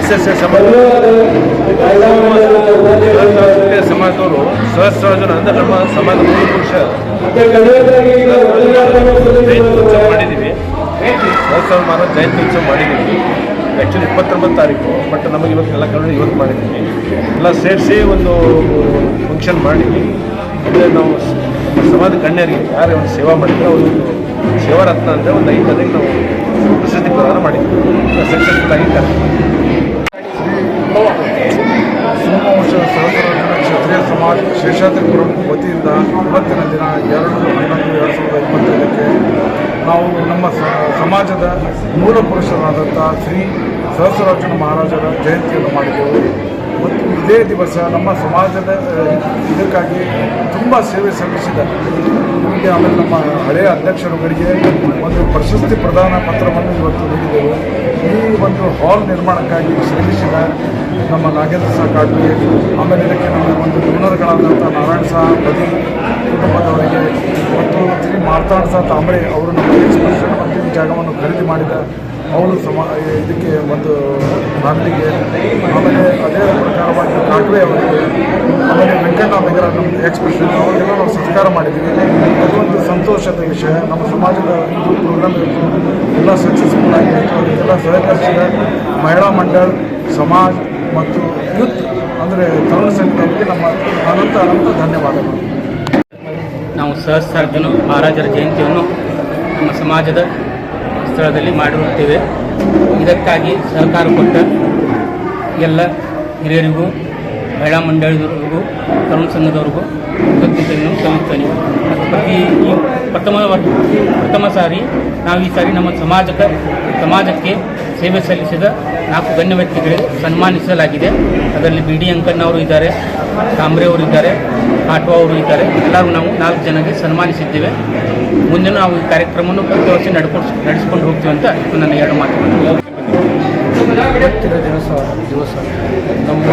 S S S ಸಮಾಜ ಸಮಾಜದವರು ಸಹಸ್ರಜನ ಅಂದರೆ ನಮ್ಮ ಸಮಾಜದ ಮೂರು ಪುರುಷ. ಜಯಂತಿ ಉತ್ಸವ ಮಾಡಿದ್ದೀವಿ ಸಹಸ್ರ ಮಾರ ಜಯಂತಿ ಉತ್ಸವ ಮಾಡಿದ್ದೀವಿ ಆ್ಯಕ್ಚುಲಿ ಇಪ್ಪತ್ತೊಂಬತ್ತು ತಾರೀಕು ಬಟ್ ನಮಗೆ ಇವತ್ತು ಎಲ್ಲ ಕನ್ನಡ ಇವತ್ತು ಮಾಡಿದ್ದೀವಿ ಎಲ್ಲ ಸೇರಿಸಿ ಒಂದು ಫಂಕ್ಷನ್ ಮಾಡಿದ್ವಿ. ಅಂದರೆ ನಾವು ಸಮಾಜ ಗಣ್ಯರಿಗೆ ಯಾರೇ ಒಂದು ಸೇವಾ ಮಾಡಿದ್ರೆ ಅವರು ಸೇವಾರತ್ನ ಅಂದರೆ ಒಂದು ಐದು ಅದಕ್ಕೆ ನಾವು ಪ್ರಸಿದ್ಧಿ ಪ್ರದಾನ ಮಾಡಿದ್ವಿ ಸಕ್ಸಸ್ಫುಲ್ ಆಗಿ ಕಾರ್ಯಕ್ರಮ ಸೋಮವಂಶದ ಸಹಸ್ರಜನ ಕ್ಷತ್ರಿಯ ಸಮಾಜ ಶೇಷಾದ್ರಿಪುರಂ ವತಿಯಿಂದ ಇವತ್ತಿನ ದಿನ ಎರಡು ಹನ್ನೊಂದು, ಎರಡು ಸಾವಿರದ ಇಪ್ಪತ್ತೈದಕ್ಕೆ ನಾವು ನಮ್ಮ ಸಮಾಜದ ಮೂಲ ಪುರುಷರಾದಂಥ ಶ್ರೀ ಸಹಸ್ರಾರ್ಜುನ ಮಹಾರಾಜರ ಜಯಂತಿಯನ್ನು ಮಾಡಿದ್ದೆವು ಮತ್ತು ಇದೇ ದಿವಸ ನಮ್ಮ ಸಮಾಜದ, ಇದಕ್ಕಾಗಿ ತುಂಬ ಸೇವೆ ಸಲ್ಲಿಸಿದ ನಿಮಗೆ ಆಮೇಲೆ ನಮ್ಮ ಹಳೆಯ ಅಧ್ಯಕ್ಷರುಗಳಿಗೆ ಒಂದು ಪ್ರಶಸ್ತಿ ಪ್ರದಾನ ಪತ್ರವನ್ನು ಇವತ್ತು ನೀಡಿದೆವು ಈ ಒಂದು ಹಾಲ್ ನಿರ್ಮಾಣಕ್ಕಾಗಿ ಶ್ರಮಿಸಿದ ನಮ್ಮ ನಾಗೇಂದ್ರ ಸಹ ಕಾಟ್ವಿ ಆಮೇಲೆ ಇದಕ್ಕೆ ನಮ್ಮ ಒಂದು ಡೋನರ್ಗಳಾದಂಥ ನಾರಾಯಣ ಸಹ ಬದಿ ಕುಟುಂಬದವರಿಗೆ ಮತ್ತು ಶ್ರೀ ಮಾರ್ತಾಡ್ ಸಹ ತಾಂಬ್ರೆ ಅವರು ಎಕ್ಸ್ಪ್ರೆಷನ್ ಮತ್ತು ಈ ಜಾಗವನ್ನು ಖರೀದಿ ಮಾಡಿದ ಅವರು ಸಮ ಇದಕ್ಕೆ ಒಂದು ಫ್ಯಾಮಿಲಿಗೆ ಆಮೇಲೆ ಅದೇ ಪ್ರಕಾರವಾಗಿ ಕಾಟ್ವೆ ಅವರಿಗೆ, ಆಮೇಲೆ ವೆಂಕಣ್ಣ ನಮ್ಮ ಎಕ್ಸ್ಪ್ರೆಷನ್, ಅವರಿಗೆಲ್ಲ ನಾವು ಸತ್ಕಾರ ಮಾಡಿದ್ದೀವಿ. ಸಂತೋಷದ ವಿಷಯ. ನಮ್ಮ ಸಮಾಜದ ಇದು ಪ್ರೋಗ್ರಾಮ್ ಇತ್ತು ಎಲ್ಲ ಸಕ್ಸಸ್ಫುಲ್ ಆಗಿತ್ತು ಅದಕ್ಕೆಲ್ಲ ಸಹಕರಿಸಿದ ಮಹಿಳಾ ಮಂಡಳ ಸಮಾಜ ಮತ್ತು ಯೂತ್ ಅಂದರೆ ತರುಣ ಸಂಘದವರಿಗೆ ನಮ್ಮ ಅನಂತ ಅನಂತ ಧನ್ಯವಾದಗಳು. ನಾವು ಸಹಸ್ರಾರ್ಜುನ ಮಹಾರಾಜರ ಜಯಂತಿಯನ್ನು ನಮ್ಮ ಸಮಾಜದ ಸ್ಥಳದಲ್ಲಿ ಮಾಡಿರುತ್ತೇವೆ. ಇದಕ್ಕಾಗಿ ಸಹಕಾರ ಕೊಟ್ಟ ಎಲ್ಲ ಹಿರಿಯರಿಗೂ, ಮಹಿಳಾ ಮಂಡಳಿದವರಿಗೂ, ತರುಣ ಸಂಘದವರಿಗೂ ಕೃತಜ್ಞತೆಯನ್ನು ಸಲ್ಲಿಸ್ತೇನೆ. ಪ್ರತಿ ಪ್ರಥಮ ಪ್ರಥಮ ಸಾರಿ ನಾವು ಈ ಸಾರಿ ನಮ್ಮ ಸಮಾಜಕ್ಕೆ ಸಮಾಜಕ್ಕೆ ಸೇವೆ ಸಲ್ಲಿಸಿದ ನಾಲ್ಕು ಗಣ್ಯ ವ್ಯಕ್ತಿಗಳಿಗೆ ಸನ್ಮಾನಿಸಲಾಗಿದೆ. ಅದರಲ್ಲಿ ಬಿ ಡಿ ಅಂಕಣ್ಣವರು ಇದ್ದಾರೆ ಕಾಂಬ್ರೆ ಅವರು ಇದ್ದಾರೆ ಆಟೋ ಅವರು ಇದ್ದಾರೆ. ಎಲ್ಲರೂ ನಾವು ನಾಲ್ಕು ಜನಕ್ಕೆ ಸನ್ಮಾನಿಸಿದ್ದೇವೆ. ಮುಂದೆ ನಾವು ಈ ಕಾರ್ಯಕ್ರಮವನ್ನು ವರ್ಷ ನಡ್ಕೊಂಡು ನಡೆಸ್ಕೊಂಡು ಹೋಗ್ತೀವಿ ಅಂತ ನನ್ನ ಎರಡು ಮಾತುಗಳು. ದಿವಸ ನಮ್ಮ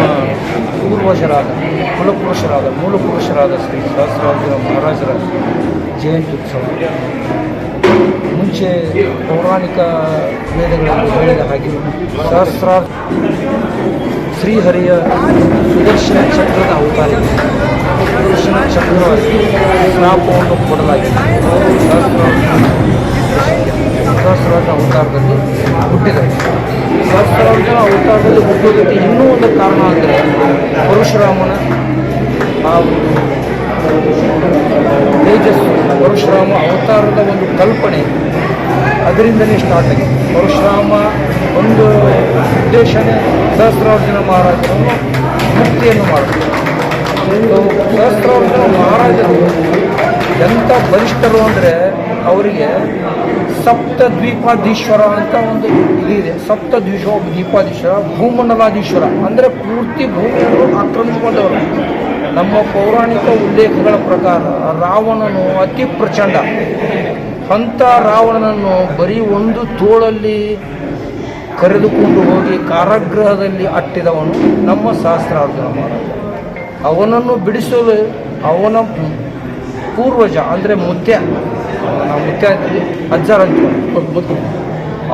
ಪೂರ್ವಜರಾದ, ಕುಲಪುರುಷರಾದ ಮೂಲ ಪುರುಷರಾದ ಶ್ರೀ ಸಹಸ್ರಾರ್ಜುನ ಮಹಾರಾಜರ ಜಯಂತಿ ಉತ್ಸವ ಮುಂಚೆ ಪೌರಾಣಿಕ ವೇದಗಳಲ್ಲಿ ಹೇಳಿದ ಹಾಗೆ ಸಹಸ್ರಾರ್ ಶ್ರೀಹರಿಯ ಸುದರ್ಶನ ಚಕ್ರದ ಅವತಾರ. ಸುದರ್ಶನ ಚಕ್ರವಾಗಿ ಶ್ರಾಪವನ್ನು ಕೊಡಲಾಗಿದೆ ಸಹಸ್ರಾರ್ ಸಹಸ್ರಾರ್ಜುನ ಅವತಾರದಲ್ಲಿ ಹುಟ್ಟಿದರು ಸಹಸ್ರಾರ್ಜುನ ಅವತಾರದಲ್ಲಿ ಹುಟ್ಟುವುದಕ್ಕೆ ಇನ್ನೂ ಒಂದು ಕಾರಣ ಅಂದರೆ ಪರಶುರಾಮನ ಆ ತೇಜಸ್ಸು. ಪರಶುರಾಮ ಅವತಾರದ ಒಂದು ಕಲ್ಪನೆ ಅದರಿಂದಲೇ ಸ್ಟಾರ್ಟ್ ಆಗಿದೆ. ಪರಶುರಾಮ ಒಂದು ಉದ್ದೇಶನೇ ಸಹಸ್ರಾರ್ಜುನ ಮಹಾರಾಜರು ಮುಕ್ತಿಯನ್ನು ಮಾಡೋದು ಸಹಸ್ರಾರ್ಜುನ ಮಹಾರಾಜರು ಎಂಥ ಬಲಿಷ್ಠರು ಅಂದರೆ ಅವರಿಗೆ ಸಪ್ತ ದ್ವೀಪಾಧೀಶ್ವರ ಅಂತ ಒಂದು ಇದಿದೆ ಸಪ್ತ ದ್ವೀಪ ದ್ವೀಪಾಧೀಶ್ವರ, ಭೂಮಂಡಲಾಧೀಶ್ವರ. ಅಂದರೆ ಪೂರ್ತಿ ಭೂಮಿಯನ್ನು ಆಕ್ರಮಿಸಿಕೊಂಡವರು. ನಮ್ಮ ಪೌರಾಣಿಕ ಉಲ್ಲೇಖಗಳ ಪ್ರಕಾರ ರಾವಣನು ಅತಿ ಪ್ರಚಂಡ. ಅಂಥ ರಾವಣನನ್ನು ಬರೀ ಒಂದು ತೋಳಲ್ಲಿ ಕರೆದುಕೊಂಡು ಹೋಗಿ ಕಾರಾಗೃಹದಲ್ಲಿ ಅಟ್ಟಿದವನು ನಮ್ಮ ಸಹಸ್ರಾರ್ಜುನ ಅವನನ್ನು ಬಿಡಿಸಲು ಅವನ ಪೂರ್ವಜ ಅಂದರೆ ಮುತ್ಯ. ನಾವು ಮುತ್ಯ ಅಜ್ಜಾರ ಅಂತ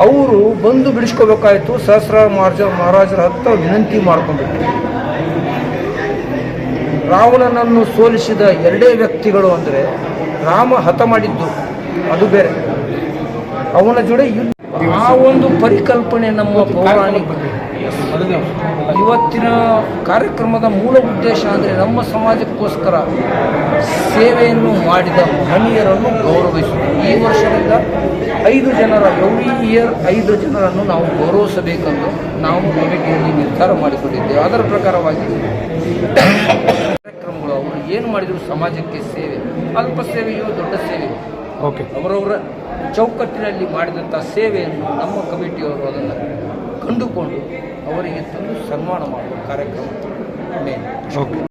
ಅವರು ಬಂದು ಬಿಡಿಸ್ಕೋಬೇಕಾಯಿತು ಸಹಸ್ರ ಮಹಾರಾಜ ಮಹಾರಾಜರ ಹತ್ತ ವಿನಂತಿ ಮಾಡ್ಕೊಂಡ್ಬಿಟ್ಟು ರಾವಣನನ್ನು ಸೋಲಿಸಿದ ಎರಡೇ ವ್ಯಕ್ತಿಗಳು ಅಂದರೆ ರಾಮ ಹತ ಮಾಡಿದ್ದು. ಅದು ಬೇರೆ. ಅವನ ಯುದ್ಧ ಆ ಒಂದು ಪರಿಕಲ್ಪನೆ ನಮ್ಮ ಪೌರಾಣಿಕ ಇವತ್ತಿನ ಕಾರ್ಯಕ್ರಮದ ಮೂಲ ಉದ್ದೇಶ ಅಂದರೆ ನಮ್ಮ ಸಮಾಜಕ್ಕೋಸ್ಕರ ಸೇವೆಯನ್ನು ಮಾಡಿದ ಮಹನೀಯರನ್ನು ಗೌರವಿಸುವುದು. ಈ ವರ್ಷದಿಂದ ಐದು ಜನರ ಎವ್ರಿ ಇಯರ್ ಐದು ಜನರನ್ನು ನಾವು ಗೌರವಿಸಬೇಕೆಂದು ನಾವು ಕಮಿಟಿಯಲ್ಲಿ ನಿರ್ಧಾರ ಮಾಡಿಕೊಂಡಿದ್ದೇವೆ. ಅದರ ಪ್ರಕಾರವಾಗಿ ಕಾರ್ಯಕ್ರಮಗಳು ಅವರು ಏನು ಮಾಡಿದರು ಸಮಾಜಕ್ಕೆ ಸೇವೆ ಅಲ್ಪ ಸೇವೆಯು ದೊಡ್ಡ ಸೇವೆಯೋ ಓಕೆ. ಅವರವರ ಚೌಕಟ್ಟಿನಲ್ಲಿ ಮಾಡಿದಂಥ ಸೇವೆಯನ್ನು ನಮ್ಮ ಕಮಿಟಿಯವರು ಅದನ್ನು ಕಂಡುಕೊಂಡು ಅವರಿಗೆ ತಂದು ಸನ್ಮಾನ ಮಾಡುವ ಕಾರ್ಯಕ್ರಮ ಓಕೆ.